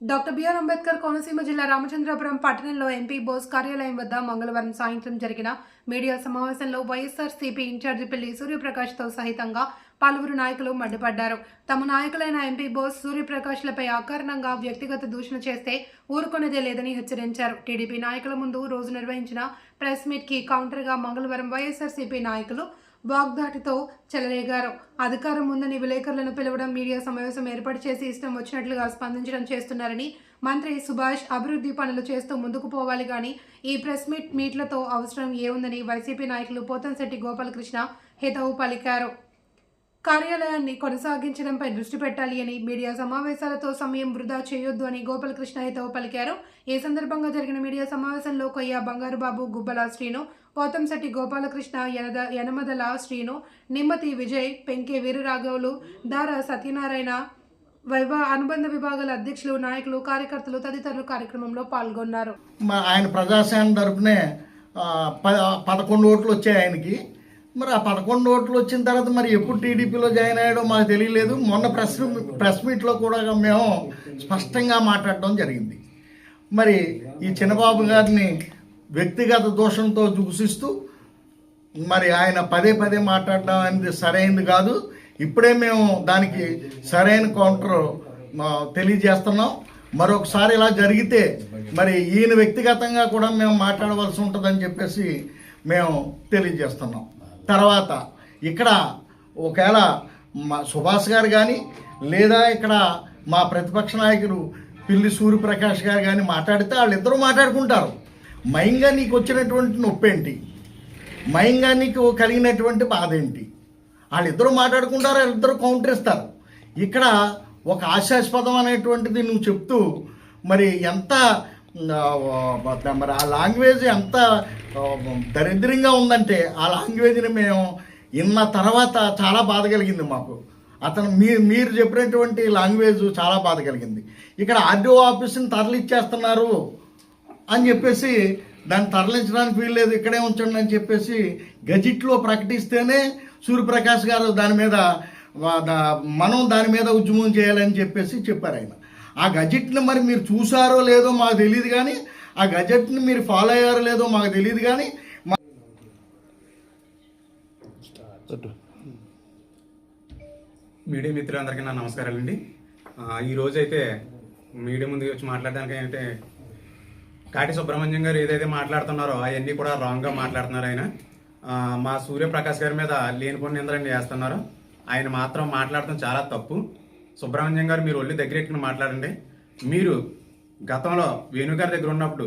Doctor BR Ambedkar Konaseema జిల్లా రామచంద్రపురం పట్టణంలో MP Bose కార్యాలయం వద్ద మంగళవారం సాయంత్రం జరిగిన మీడియా సమావేశంలో వైఎస్ఆర్ సిపి ఇన్ఛార్జి పిల్లి సూర్యప్రకాష్తో సహితంగా పలువురు నాయకులు మండిపడ్డారు. తమ నాయకులైన ఎంపీ బోస్ సూర్యప్రకాష్లపై అకారణంగా వ్యక్తిగత దూషణ చేస్తే ఊరుకునేదే లేదని హెచ్చరించారు. టీడీపీ నాయకుల ముందు రోజు నిర్వహించిన ప్రెస్ మీట్కి కౌంటర్గా మంగళవారం వైఎస్ఆర్సీపీ నాయకులు వాగ్దాటితో చెలరేగారు. అధికారం ఉందని విలేకరులను పిలవడం మీడియా సమావేశం ఏర్పాటు చేసి ఇష్టం వచ్చినట్లుగా స్పందించడం చేస్తున్నారని మంత్రి సుభాష్ అభివృద్ధి పనులు చేస్తూ ముందుకు పోవాలి కానీ ఈ ప్రెస్ మీట్ మీట్లతో అవసరం ఏముందని వైసీపీ నాయకులు పోతంశెట్టి గోపాలకృష్ణ హితవు పలికారు. కార్యాలయాన్ని కొనసాగించడంపై దృష్టి పెట్టాలి అని మీడియా సమావేశాలతో సమయం వృధా చేయొద్దు అని గోపాలకృష్ణ హితవు పలికారు. ఈ సందర్భంగా జరిగిన మీడియా సమావేశంలో కొయ్య బంగారుబాబు గుబ్బల శ్రీను పోతంశెట్టి గోపాలకృష్ణ యనద యనమదల శ్రీను నిమ్మతి విజయ్ పెంకే వీరరాఘవులు దార సత్యనారాయణ వైవా అనుబంధ విభాగాల అధ్యక్షులు నాయకులు కార్యకర్తలు తదితరులు కార్యక్రమంలో పాల్గొన్నారు. మా ఆయన ప్రజాసేన తరపునే ప పదకొండు ఓట్లు వచ్చాయి ఆయనకి. మరి ఆ పదకొండు ఓట్లు వచ్చిన తర్వాత మరి ఎప్పుడు టీడీపీలో జాయిన్ అయ్యాడో మాకు తెలియలేదు. మొన్న ప్రెస్ ప్రెస్ మీట్లో కూడా మేము స్పష్టంగా మాట్లాడడం జరిగింది. మరి ఈ చిన్నబాబు గారిని వ్యక్తిగత దోషంతో దూషిస్తూ మరి ఆయన పదే పదే మాట్లాడడం అనేది సరైనది కాదు. ఇప్పుడే మేము దానికి సరైన కౌంటర్ తెలియజేస్తున్నాం. మరొకసారి ఇలా జరిగితే మరి ఈయన వ్యక్తిగతంగా కూడా మేము మాట్లాడవలసి ఉంటుందని చెప్పేసి మేము తెలియజేస్తున్నాం. తర్వాత ఇక్కడ ఒకవేళ మా సుభాష్ గారు కానీ లేదా ఇక్కడ మా ప్రతిపక్ష నాయకులు పిల్లి సూర్యప్రకాష్ గారు కానీ మాట్లాడితే వాళ్ళిద్దరూ మాట్లాడుకుంటారు. మయంగా నీకు వచ్చినటువంటి నొప్పి ఏంటి మయంగా నీకు కలిగినటువంటి బాధ ఏంటి వాళ్ళిద్దరూ మాట్లాడుకుంటారు వాళ్ళిద్దరూ కౌంటర్ ఇస్తారు. ఇక్కడ ఒక ఆశాస్పదం అనేటువంటిది నువ్వు చెప్తూ మరి ఎంత మరి ఆ లాంగ్వేజ్ ఎంత దరిద్రంగా ఉందంటే ఆ లాంగ్వేజ్ని మేము ఇన్న తర్వాత చాలా బాధ కలిగింది మాకు. అతను మీరు మీరు చెప్పినటువంటి లాంగ్వేజ్ చాలా బాధ కలిగింది. ఇక్కడ ఆర్డీఓ ఆఫీస్ని తరలిచ్చేస్తున్నారు. అని చెప్పేసి దాన్ని తరలించడానికి వీల్లేదు ఇక్కడే ఉంచండి అని చెప్పేసి గజిట్లో ప్రకటిస్తేనే సూర్యప్రకాష్ గారు దాని మీద దా- మనం దాని మీద ఉద్యమం చేయాలని చెప్పేసి చెప్పారు ఆయన. ఆ గజెట్ని మరి మీరు చూసారో లేదో మాకు తెలియదు కానీ ఆ గజెట్ని మీరు ఫాలో అయ్యారో లేదో మాకు తెలియదు కానీ మీడియా మిత్రులందరికీ నా నమస్కారాలండి. అండి ఈరోజైతే మీడియా ముందుకు వచ్చి మాట్లాడడానికి అయితే కాటి సుబ్రహ్మణ్యం గారు ఏదైతే మాట్లాడుతున్నారో అవన్నీ కూడా రాంగ్గా మాట్లాడుతున్నారు ఆయన. మా సూర్యప్రకాష్ గారి మీద లేనిపోని నిందలండి చేస్తున్నారు ఆయన మాత్రం మాట్లాడటం చాలా తప్పు. సుబ్రహ్మణ్యం గారు మీరు ఒళ్ళు దగ్గర ఎట్టుకుని మాట్లాడండి. మీరు గతంలో వేణుగారి దగ్గర ఉన్నప్పుడు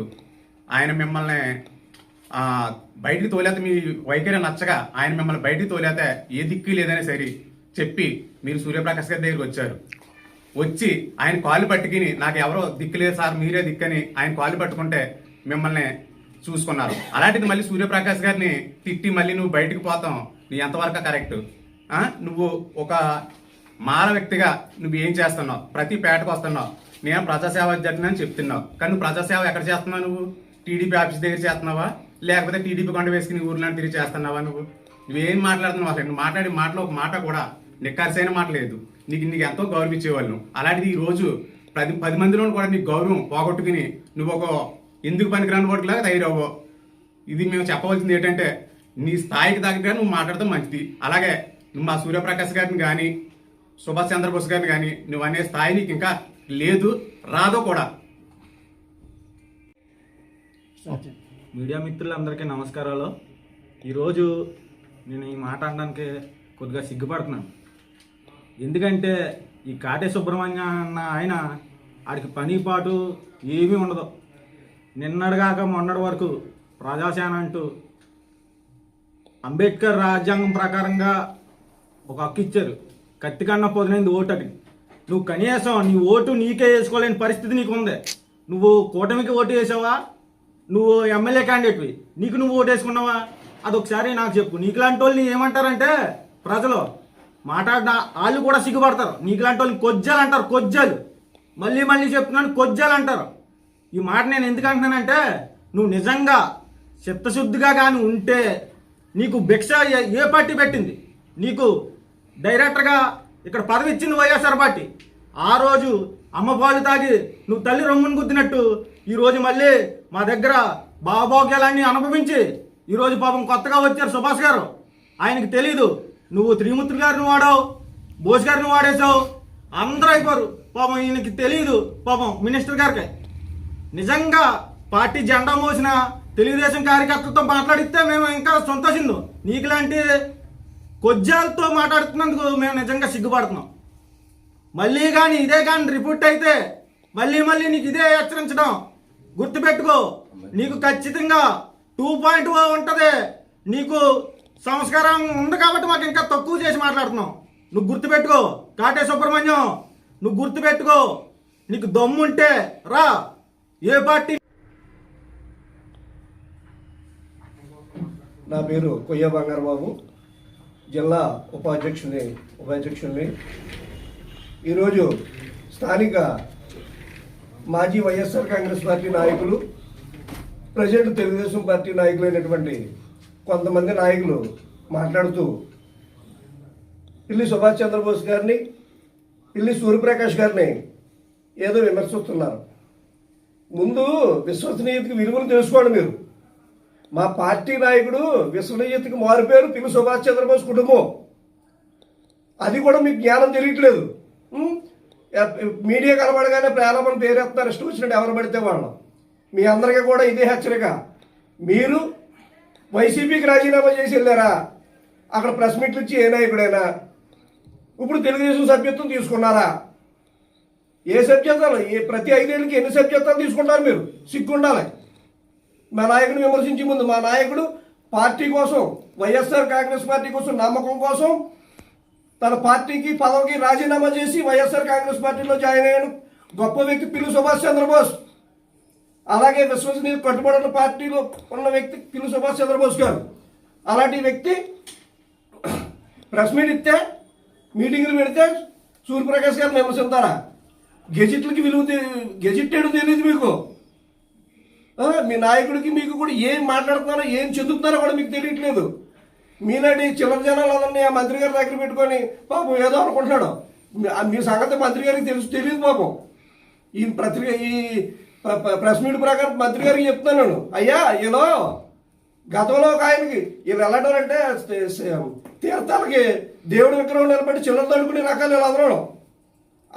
ఆయన మిమ్మల్ని బయటికి తోలేత మీ వైఖరి నచ్చగా ఆయన మిమ్మల్ని బయటికి తోలేత ఏ దిక్కు లేదనే సరే చెప్పి మీరు సూర్యప్రకాష్ గారి దగ్గరికి వచ్చారు. వచ్చి ఆయన కాలు పట్టుకుని నాకు ఎవరో దిక్కులేదు సార్ మీరే దిక్కని ఆయన కాలు పట్టుకుంటే మిమ్మల్ని చూసుకున్నారు. అలాంటిది మళ్ళీ సూర్యప్రకాష్ గారిని తిట్టి మళ్ళీ నువ్వు బయటకు పోతాం నీ ఎంతవరకు కరెక్ట్. నువ్వు ఒక మార వ్యక్తిగా నువ్వు ఏం చేస్తున్నావు? ప్రతి పేటకు వస్తున్నావు. నేను ప్రజాసేవ జరిగినని చెప్తున్నావు. కానీ నువ్వు ప్రజాసేవ ఎక్కడ చేస్తున్నావు నువ్వు? టీడీపీ ఆఫీస్ దగ్గర చేస్తున్నావా? లేకపోతే టీడీపీ కొండ వేసుకుని ఊర్లో తిరిగి చేస్తున్నావా నువ్వు? నువ్వేం మాట్లాడుతున్నావు అసలు? నువ్వు మాట్లాడి మాటలో ఒక మాట కూడా నిక్కరిసైన మాట లేదు. నీకు నీకు ఎంతో గౌరవించేవాళ్ళు అలాంటిది ఈ రోజు పది పది మందిలో కూడా నీకు గౌరవం పోగొట్టుకుని నువ్వు ఒక ఎందుకు పనికిరాని వాటిలాగా తయారవ్వో ఇది మేము చెప్పవలసింది ఏంటంటే నీ స్థాయికి తగ్గట్టుగా నువ్వు మాట్లాడటం మంచిది. అలాగే నువ్వు మా సూర్యప్రకాష్ గారిని కానీ సుభాష్ చంద్రబోస్ గారిని కానీ నువ్వు అనే స్థాయి నీకు ఇంకా లేదు రాదో కూడా. మీడియా మిత్రులందరికీ నమస్కారాలు. ఈరోజు నేను ఈ మాట అనడానికి కొద్దిగా సిగ్గుపడుతున్నాను. ఎందుకంటే ఈ కాటే సుబ్రహ్మణ్య అన్న ఆయన ఆడికి పని పాటు ఏమీ ఉండదు. నిన్నటిగాక మొన్నటి వరకు ప్రజాసేన అంటూ అంబేద్కర్ రాజ్యాంగం ప్రకారంగా ఒక హక్కు ఇచ్చారు. కత్తి కన్నా పొదినైంది ఓటు అని నువ్వు కనీసం నీ ఓటు నీకే వేసుకోలేని పరిస్థితి నీకు ఉంది. నువ్వు కూటమికి ఓటు వేసావా? నువ్వు ఎమ్మెల్యే క్యాండిడేట్వి నీకు నువ్వు ఓటు వేసుకున్నావా? అదొకసారి నాకు చెప్పు. నీకు లాంటి వాళ్ళు ఏమంటారంటే ప్రజలు మాట్లాడిన వాళ్ళు కూడా సిగ్గుపడతారు. నీకులాంటి వాళ్ళని కొజ్జలు అంటారు కొజ్జలు. మళ్ళీ మళ్ళీ చెప్తున్నాను కొజ్జలు అంటారు ఈ మాట నేను ఎందుకు అంటున్నానంటే నువ్వు నిజంగా చిత్తశుద్ధిగా కానీ ఉంటే నీకు భిక్ష ఏ- పార్టీ పెట్టింది? నీకు డైరెక్టర్గా ఇక్కడ పదవి ఇచ్చింది వైఎస్ఆర్ పార్టీ. ఆ రోజు అమ్మ పాలు తాగి నువ్వు తల్లి రొమ్మును గుద్దినట్టు ఈరోజు మళ్ళీ మా దగ్గర బాభోగ్యాలన్నీ అనుభవించి ఈరోజు పాపం కొత్తగా వచ్చారు సుభాష్ గారు. ఆయనకి తెలీదు. నువ్వు త్రిమూర్తి గారిని వాడావు బోస్ గారిని వాడేశావు. అందరూ అయిపోరు. పాపం ఈయనకి తెలియదు పాపం మినిస్టర్ గారికి. నిజంగా పార్టీ జెండా మోసిన తెలుగుదేశం కార్యకర్తలతో మాట్లాడితే మేము ఇంకా సంతోషిందు. నీకులాంటి కొజ్జాలతో మాట్లాడుతున్నందుకు మేము నిజంగా సిగ్గుపడుతున్నాం. మళ్ళీ కానీ ఇదే కానీ రిపోర్ట్ అయితే మళ్ళీ మళ్ళీ నీకు ఇదే హెచ్చరించడం గుర్తుపెట్టుకో. నీకు ఖచ్చితంగా టూ పాయింట్ ఉంటుంది. నీకు సంస్కారం ఉంది కాబట్టి మాకు ఇంకా తక్కువ చేసి మాట్లాడుతున్నాం. నువ్వు గుర్తుపెట్టుకో కాటే సుబ్రహ్మణ్యం నువ్వు గుర్తుపెట్టుకో నీకు దమ్ముంటే రా. ఏ పార్టీ నా పేరు కొయ్య బంగారు బాబు జిల్లా ఉపాధ్యక్షుని ఉపాధ్యక్షుల్ని. ఈరోజు స్థానిక మాజీ Y S R Congress party నాయకులు ప్రజెంట్ తెలుగుదేశం పార్టీ నాయకులైనటువంటి కొంతమంది నాయకులు మాట్లాడుతూ పిల్లి సుభాష్ చంద్రబోస్ గారిని పిల్లి సూర్యప్రకాష్ గారిని ఏదో విమర్శిస్తున్నారు. ముందు విశ్వసనీయతకి విలువలు తెలుసుకోండి మీరు. మా పార్టీ నాయకుడు విశ్వనీయతకి మారిపోయారు పిల్లి సుభాష్ చంద్రబోస్ కుటుంబం. అది కూడా మీకు జ్ఞానం తెలియట్లేదు. మీడియా కనబడగానే ప్రారంభం పేరెత్తారు ఇష్టం వచ్చినట్టు ఎవరు పడితే వాళ్ళు. మీ అందరికీ కూడా ఇదే హెచ్చరిక. మీరు వైసీపీకి రాజీనామా చేసి వెళ్ళారా? అక్కడ ప్రెస్ మీట్లు ఇచ్చి ఏ నాయకుడైనా? ఇప్పుడు తెలుగుదేశం సభ్యత్వం తీసుకున్నారా? ఏ సభ్యత్వాలు? ఏ ప్రతి ఐదేళ్ళకి ఎన్ని సభ్యత్వాలు తీసుకుంటారు మీరు? సిగ్గుండాలి. మా నాయకుడిని విమర్శించే ముందు మా నాయకుడు పార్టీ కోసం వైఎస్ఆర్ కాంగ్రెస్ పార్టీ కోసం నమ్మకం కోసం తన పార్టీకి పదవికి రాజీనామా చేసి వైఎస్ఆర్ కాంగ్రెస్ పార్టీలో జాయిన్ అయ్యాను గొప్ప వ్యక్తి పిల్లి సుభాష్ చంద్రబోస్. అలాగే విశ్వసనీయ కట్టుబడి ఉన్న పార్టీలో ఉన్న వ్యక్తి పిల్లి సుభాష్ చంద్రబోస్ గారు. అలాంటి వ్యక్తి ప్రెస్ మీట్ ఇస్తే మీటింగ్లు పెడితే సూర్యప్రకాష్ గారిని విమర్శిస్తారా గెజిట్లకి విలువ గెజిట్ ఏడు తెలియదు మీకు. మీ నాయకుడికి మీకు కూడా ఏం మాట్లాడుతున్నారో ఏం చెందుతున్నారో కూడా మీకు తెలియట్లేదు. మీనాటి చిల్లర జనాలు అందరినీ ఆ మంత్రి గారి దగ్గర పెట్టుకొని పాపం ఏదో అనుకుంటున్నాడు. మీ- సంగతి మంత్రి గారికి తెలుసు తెలియదు పాపం ఈ ప్రతి ఈ ప్రెస్ మీట్ ప్రకారం మంత్రి గారికి చెప్తున్నాను అయ్యా ఇలా గతంలో ఒక ఆయనకి వీళ్ళు వెళ్ళడారంటే తీర్థాలకి దేవుడి విగ్రహం నిలబెట్టి చిల్లర తడుకునే రకాలు వీళ్ళు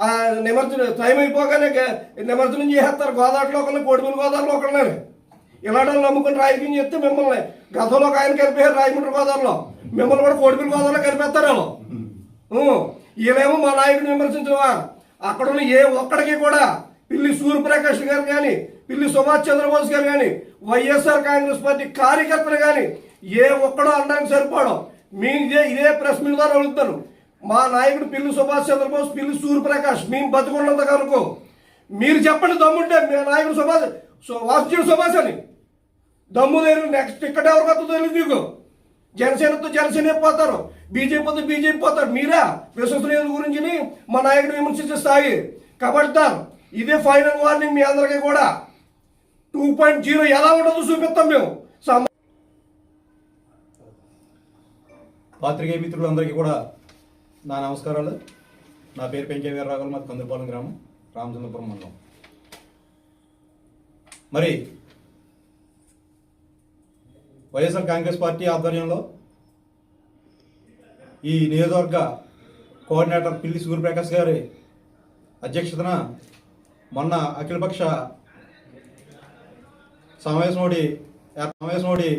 ఆ నిమజ్జనం టైం అయిపోగానే నిమజ్జనం చేసేస్తారు. గోదావరిలో ఒకరిని కోడిమూలు గోదావరిలో ఒకరిని ఇలాంటి నమ్ముకుని రాయకం చెప్తే మిమ్మల్ని గతంలో ఒక ఆయన కలిపారు రాయమండ్రి గోదావరిలో. మిమ్మల్ని కూడా కోడిమూలు గోదావరిలో కలిపేస్తారు. వీళ్ళేమో మా నాయకుడిని విమర్శించడమా అక్కడ ఉన్న ఏ ఒక్కడికి కూడా పిల్లి సూర్యప్రకాష్ గారు కానీ పిల్లి సుభాష్ చంద్రబోస్ గారు కానీ వైఎస్ఆర్ కాంగ్రెస్ పార్టీ కార్యకర్తలు కానీ ఏ ఒక్కడో అనడానికి సరిపోవడం మీ ఇదే ఇదే ప్రెస్ మీట్ ద్వారా అడుగుతాను మా నాయకుడు పిల్లి సుభాష్ చంద్రబోస్ పిల్లి సూర్యప్రకాష్ మేము బతుకున్నంత కనుకో. మీరు చెప్పండి దమ్ముంటే మీ నాయకుడు సుభాష్ సు- సుభాష్ అని. దమ్ము లేరు నెక్స్ట్ ఇక్కడ ఎవరికి వస్తుందో తెలియదు మీకు జనసేనతో జనసేన పోతారు. బీజేపీతో బీజేపీ పోతారు. మీరా? విశ్వసనీయత గురించి మా నాయకుడు విమర్శించే స్థాయి. కబడ్దార్ ఇదే ఫైనల్ వార్నింగ్ మీ అందరికీ కూడా. టూ పాయింట్ జీరో ఎలా ఉండదో చూపిస్తాం మేము. పాత్రికేయ మిత్రులందరికీ కూడా నా నమస్కారాలు. నా పేరు పెంకే వీరరాఘులు మాది కందులపాలెం గ్రామం రామచంద్రపురం మండలం. మరి వైఎస్ఆర్ కాంగ్రెస్ పార్టీ ఆధ్వర్యంలో ఈ నియోజకవర్గ కోఆర్డినేటర్ పిల్లి సూర్యప్రకాష్ గారి అధ్యక్షతన మొన్న అఖిలపక్ష సమావేశం ఒకటి సమావేశం ఒకటి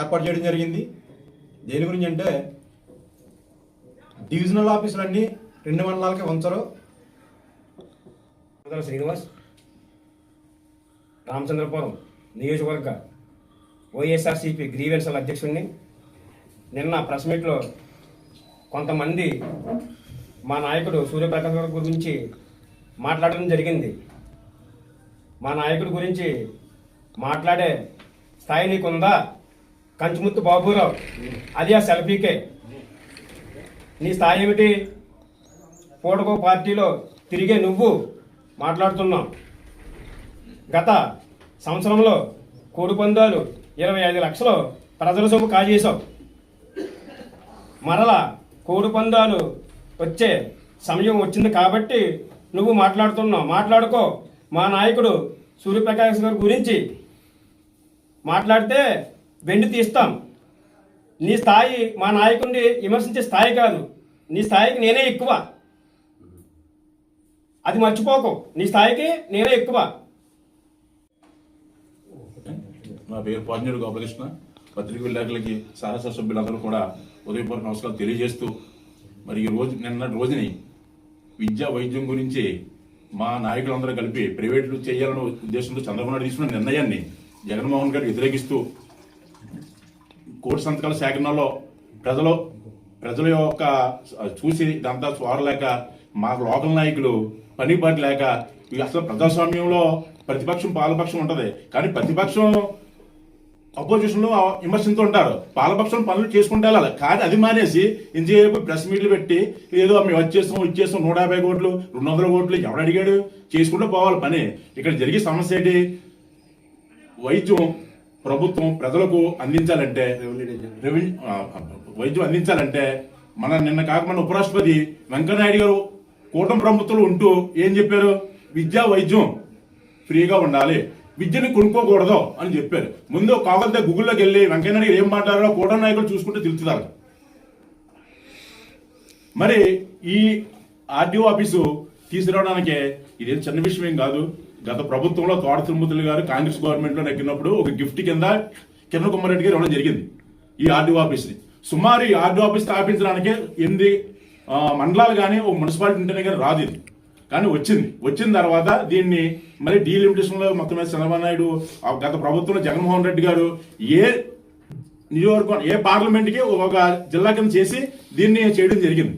ఏర్పాటు చేయడం జరిగింది. దేని గురించి అంటే డివిజనల్ ఆఫీసులన్నీ రెండు మండలాలకి ఉంచరు శ్రీనివాస్ రామచంద్రపురం నియోజకవర్గ వైఎస్ఆర్సీపీ గ్రీవెన్సల అధ్యక్షుడిని నిన్న ప్రెస్ మీట్లో కొంతమంది మా నాయకుడు సూర్యప్రకాష్ గారి గురించి మాట్లాడడం జరిగింది. మా నాయకుడి గురించి మాట్లాడే స్థాయి నీకుందా? కంచుముత్తు బాబురావు. అది ఆ సెల్ఫీకే. నీ స్థాయి ఏమిటి? పూటకో పార్టీలో తిరిగే నువ్వు మాట్లాడుతున్నావు. గత సంవత్సరంలో కోడి పందాలు ఇరవై ఐదు లక్షలు ప్రజల సొమ్ము కాజేశావు. మరలా కోడి పందాలు వచ్చే సమయం వచ్చింది కాబట్టి నువ్వు మాట్లాడుతున్నావు. మాట్లాడుకో. మా నాయకుడు సూర్యప్రకాష్ గారి గురించి మాట్లాడితే వెండి తీస్తాం. నీ స్థాయి మా నాయకుడిని విమర్శించే స్థాయి కాదు. నీ స్థాయికి నేనే ఎక్కువ. అది మర్చిపోకు. నీ స్థాయికి నేనే ఎక్కువ. నా పేరు పాంజుడు గోపాలకృష్ణ. పత్రిక విలేకరులకి సహస సభ్యులందరూ కూడా ఉదయపూర్వక నమస్కారాలు తెలియజేస్తూ మరి ఈ రోజు నిన్న రోజుని విద్యా వైద్యం గురించి మా నాయకులందరూ కలిపి ప్రైవేట్లు చేయాలనే ఉద్దేశంతో చంద్రబాబు నాయుడు తీసుకున్న నిర్ణయాన్ని జగన్మోహన్ గారు వ్యతిరేకిస్తూ కోటి సంతకాల సేకరణలో ప్రజలు ప్రజల యొక్క చూసి ఇదంతా చూడలేక మా లోకల్ నాయకులు పని పాటు లేక అసలు ప్రజాస్వామ్యంలో ప్రతిపక్షం పాలపక్షం ఉంటుంది. కానీ ప్రతిపక్షం అపోజిషన్లో ఉంటారు. పాలపక్షం పనులు చేసుకుంటే వెళ్ళాలి కానీ అది మానేసి ఇంతసేపు ప్రెస్ మీట్లు పెట్టి ఏదో మేము వచ్చేస్తాం ఇచ్చేస్తాం నూట యాభై కోట్లు రెండు వందల కోట్లు ఎవడు అడిగాడు? చేసుకుంటూ పోవాలి పని. ఇక్కడ జరిగే సమస్య ఏంటి? వైద్యం ప్రభుత్వం ప్రజలకు అందించాలంటే రెవెన్యూ వైద్యం అందించాలంటే మన నిన్న కాక మన ఉపరాష్ట్రపతి వెంకయ్యనాయుడు గారు కూటమి ప్రభుత్వం ఉంటూ ఏం చెప్పారు? విద్యా వైద్యం ఫ్రీగా ఉండాలి. విద్యని కొనుక్కోకూడదు అని చెప్పారు. ముందు కాకపోతే గూగుల్లోకి వెళ్ళి వెంకయ్యనాయుడు ఏం మాట్లాడారో కూటమి నాయకులు చూసుకుంటే తెలుస్తున్నారు. మరి ఈ ఆర్డీఓ ఆఫీసు తీసుకురావడానికి ఇదేం చిన్న విషయం ఏం కాదు. గత ప్రభుత్వంలో తోట తిరుమతులు గారు కాంగ్రెస్ గవర్నమెంట్లో నెగ్గినప్పుడు ఒక గిఫ్ట్ కింద కిరణ్ కుమార్ రెడ్డి గారు ఇవ్వడం జరిగింది ఈ ఆర్డీఓ ఆఫీస్ని. సుమారు ఈ ఆర్డీఓ ఆఫీస్ స్థాపించడానికి ఎనిమిది మండలాలు కానీ ఒక మున్సిపాలిటీ ఉంటేనే కానీ రాదు ఇది. కానీ వచ్చింది. వచ్చిన తర్వాత దీన్ని మరి డీలిమిటేషన్లో మొత్తం మీద చంద్రబాబు నాయుడు ఆ గత ప్రభుత్వంలో జగన్మోహన్ రెడ్డి గారు ఏ నియోజకవర్గం ఏ పార్లమెంట్కి ఒక జిల్లా కింద చేసి దీన్ని చేయడం జరిగింది.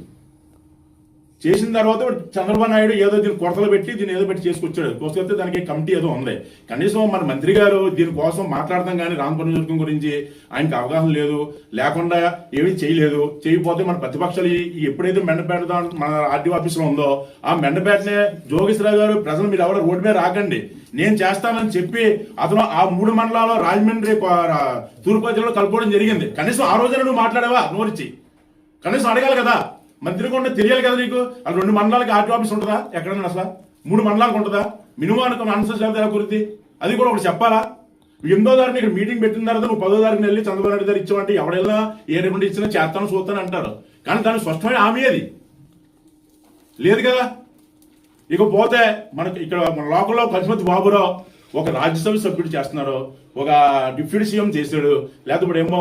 చేసిన తర్వాత చంద్రబాబు నాయుడు ఏదో దీన్ని కొరతలు పెట్టి దీన్ని ఏదో పెట్టి చేసుకొచ్చాడు. కోసుకొస్తే దానికి కమిటీ ఏదో ఉంది. కనీసం మన మంత్రి గారు దీనికోసం మాట్లాడతాం కానీ రామపురం నియోజకవర్గం గురించి ఆయనకి అవగాహన లేదు. లేకుండా ఏమీ చేయలేదు. చేయకపోతే మన ప్రతిపక్షాలు ఎప్పుడైతే మెండపేటదాం మన ఆర్టీఓ ఆఫీసులో ఉందో ఆ మెండపేటనే జోగేశ్వరరావు గారు ప్రజలు మీరు ఎవరు రోడ్డు మీద రాకండి. నేను చేస్తానని చెప్పి అతను ఆ మూడు మండలాల్లో రాజమండ్రి తూర్పు జిల్లాలో కలుపుకోవడం జరిగింది. కనీసం ఆ రోజున నువ్వు మాట్లాడేవా? నోరిచి కనీసం అడగాలి కదా. మంత్రి కొండ తెలియాలి కదా నీకు? అది రెండు మండలాలకి ఆర్టీ ఆఫీస్ ఉంటుందా? ఎక్కడన్నా అసలు? మూడు మండలాలకు ఉంటుందా? మినిమం అనుకో ఆన్సర్ ఎలా కురిది అది కూడా ఒకటి చెప్పాలా? ఎనిమిదో తారీఖు ఇక్కడ మీటింగ్ పెట్టిన తర్వాత నువ్వు పదో తారీఖున వెళ్ళి చంద్రబాబు నాయుడు గారు ఇచ్చామంటే ఎవడెల్లా ఏ రిమండ్ ఇచ్చినా చేస్తాను చూస్తాను అంటారు. కానీ దాని స్పష్టమైన హామీ అది. లేదు కదా? ఇకపోతే మనకు ఇక్కడ మన లోకల్లో పశుపతి బాబురావు ఒక రాజ్యసభ సభ్యుడు చేస్తున్నారు ఒక డిప్యూటీ సీఎం చేశాడు లేకపోతే ఏమో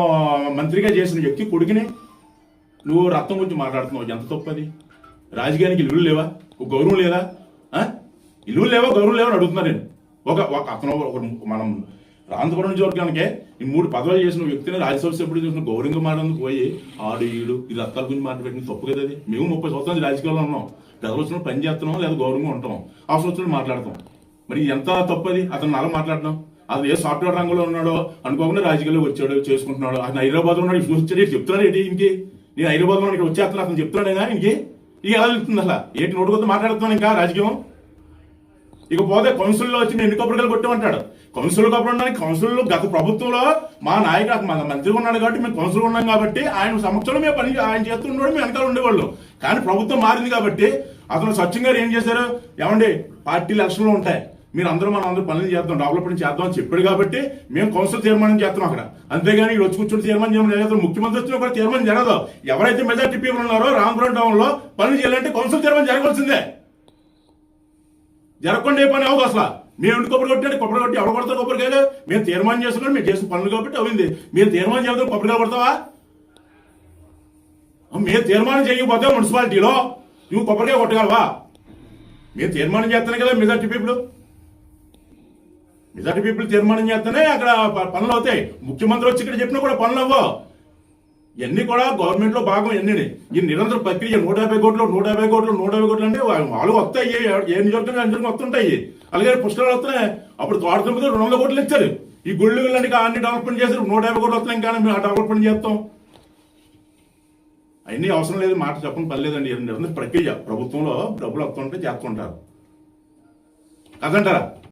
మంత్రిగా చేసిన వ్యక్తి కొడుకుని నువ్వు రక్తం గురించి మాట్లాడుతున్నావు ఎంత తప్పది? రాజకీయానికి ఇల్లు లేవా? ఒక గౌరవం లేదా? ఇల్లు లేవా గౌరవం లేవా అని అడుగుతున్నా నేను. ఒక ఒక అతను ఒక మనం రాంతపురం నియోజకవర్గానికే ఈ మూడు పదవులు చేసిన వ్యక్తిని రాజ్యసభ సభ్యుడు చేసిన గౌరవంగా మాట్లాడుకు పోయి ఆడు ఈడు ఈ రక్తాల గురించి మాట్లాడిన తప్పు కదా అది? మేము ముప్పై సంవత్సరాలు రాజకీయాల్లో ఉన్నాం. పెదవులు వచ్చిన పని చేస్తున్నాం లేదా గౌరవంగా ఉంటాం. అవసరం వచ్చినప్పుడు మాట్లాడతాం. మరి ఎంత తప్పది? అతను అలా మాట్లాడడం? అతను ఏ సాఫ్ట్వేర్ రంగంలో ఉన్నాడో అనుకోకుండా రాజకీయాల్లో వచ్చాడు చేసుకుంటున్నాడు అతను హైదరాబాద్ ఉన్నాడు ఇప్పుడు వచ్చాడు చెప్తున్నాడు ఏంటి ఇంకే నేను హైదరాబాద్లో ఇక్కడ వచ్చేస్తున్నా అతను చెప్తున్నాడేనా ఇంకే? ఇక ఎలా వెళ్తుంది అసలు? ఏంటి నోటు కొద్ది మాట్లాడుతున్నాను ఇంకా రాజకీయం? ఇక పోతే కౌన్సిల్లో వచ్చి ఎన్ని కొబ్బరికాయలు కొట్టమంటాడు? కౌన్సిల్ కొబ్బరి ఉండడానికి కౌన్సిల్లో గత ప్రభుత్వంలో మా నాయకుడు మన మంత్రి ఉన్నాడు కాబట్టి మేము కౌన్సిల్ ఉన్నాం కాబట్టి ఆయన సమక్షంలో మేము పని ఆయన చేస్తున్నాడు మేము వెనకాల ఉండేవాళ్ళు. కానీ ప్రభుత్వం మారింది కాబట్టి అతను సత్యం గారు ఏం చేశారు? ఏమండి? పార్టీ లక్షణంలో ఉంటాయి. మీరు అందరూ మనం అందరూ పనులు చేద్దాం డెవలప్మెంట్ చేద్దాం అని చెప్పాడు కాబట్టి మేము కౌన్సిల్ తీర్మానం చేస్తాం అక్కడ. అంతేగాని ఇక్కడ వచ్చి కూర్చొని తీర్మానం చేయడం జరగదు ముఖ్యమంత్రి వచ్చినా కూడా తీర్మానం జరగదు. ఎవరైతే మెజార్టీ పీపుల్ ఉన్నారో రామపురం టౌన్లో పనులు చేయాలంటే కౌన్సిల్ తీర్మానం జరగవలసిందే. జరగకుండా ఏ పని అవ్వదు అసలు. మేము ఎందుకు కొబ్బరి కొట్టాడు కొబ్బరి కొట్టి ఎవరు కొడతారు కొబ్బరికాయలు మేము తీర్మానం చేసుకుని మేము చేసిన పనులు కాబట్టి అవింది మీరు తీర్మానం చేద్దాం కొబ్బరికాయ కొడతావా? మేము తీర్మానం చేయకపోతే మున్సిపాలిటీలో నువ్వు కొబ్బరికాయ కొట్టగలవా? మేము తీర్మానం చేస్తానే కదా మెజార్టీ పీపుల్ మెజార్టీ పీపుల్ తీర్మానం చేస్తేనే అక్కడ పనులు అవుతాయి. ముఖ్యమంత్రి వచ్చి ఇక్కడ చెప్పినా కూడా పనులు అవ్వవు. ఇవన్నీ కూడా గవర్నమెంట్లో భాగం ఎన్ని ఈ నిరంతర ప్రక్రియ నూట యాభై కోట్లు నూట యాభై కోట్లు నూట యాభై కోట్లు అంటే వాళ్ళు వస్తాయి. ఏ నియోజకవర్గం అందరికి వస్తుంటాయి. అలాగే పుస్తకాలు వస్తున్నాయి. అప్పుడు తోట తొమ్మిది రెండు వందల కోట్లు ఇచ్చారు. ఈ గుళ్ళు వెళ్ళండి అన్ని డెవలప్మెంట్ చేశారు. నూట యాభై కోట్లు వస్తున్నాయి. కానీ మేము ఆ డెవలప్మెంట్ చేస్తాం. అవన్నీ అవసరం లేదు. మాట చెప్పని పని లేదండి. నిరంతర ప్రక్రియ. ప్రభుత్వంలో డబ్బులు వస్తుంటే చేస్తుంటారు. కదంటారా